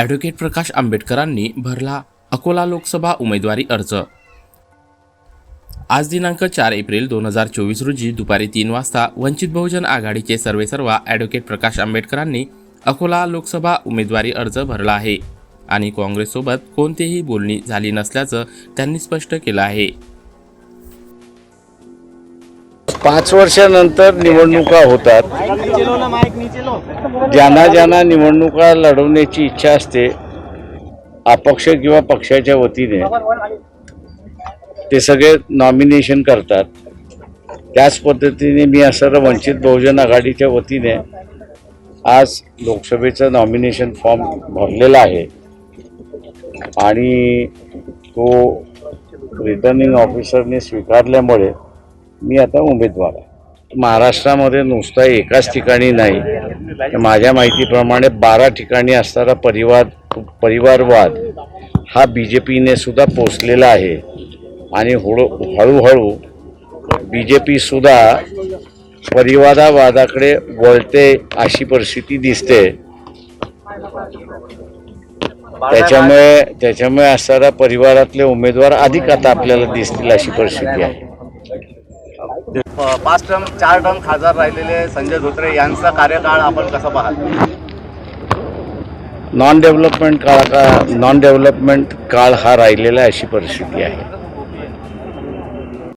Advocate प्रकाश आंबेडकरांनी भरला अकोला लोकसभा उमेदवारी अर्ज. आज दिनांक चार एप्रिल दोन हजार चोवीस रोजी दुपारी तीन वाजता वंचित बहुजन आघाडीचे सर्वेसर्वा ॲडव्होकेट प्रकाश आंबेडकरांनी अकोला लोकसभा उमेदवारी अर्ज भरला आहे आणि काँग्रेससोबत कोणतीही बोलणी झाली नसल्याचं त्यांनी स्पष्ट केलं आहे. पाच वर्षानंतर निवडणुका होतात. ज्यांना ज्यांना निवडणुका लढवण्याची इच्छा असते अपक्ष किंवा पक्षाच्या वतीने ते सगळे नॉमिनेशन करतात. त्याच पद्धतीने मी असं वंचित बहुजन आघाडीच्या वतीने आज लोकसभेचं नॉमिनेशन फॉर्म भरलेला आहे. आणि तो रिटर्निंग ऑफिसरने स्वीकारल्यामुळे मी आता उमेदवार आहे. महाराष्ट्रामध्ये नुसता एकाच ठिकाणी नाही. माझ्या माहितीप्रमाणे बारा ठिकाणी असणारा परिवार परिवारवाद हा बी जे पीने सुद्धा पोचलेला आहे. आणि हळू हळूहळू बी जे पी सुद्धा वळते अशी परिस्थिती दिसते. त्याच्यामुळे त्याच्यामुळे असणारा परिवारातले उमेदवार अधिक आता आपल्याला दिसतील अशी परिस्थिती आहे. पाच टर्म चार टर्म खासदार राहिलेले संजय धोत्रे यांचा कार्यकाळ आपण कसा पाहाल नॉन डेव्हलपमेंट काळ का नॉन डेव्हलपमेंट काळ हा राहिलेला अशी परिस्थिती आहे.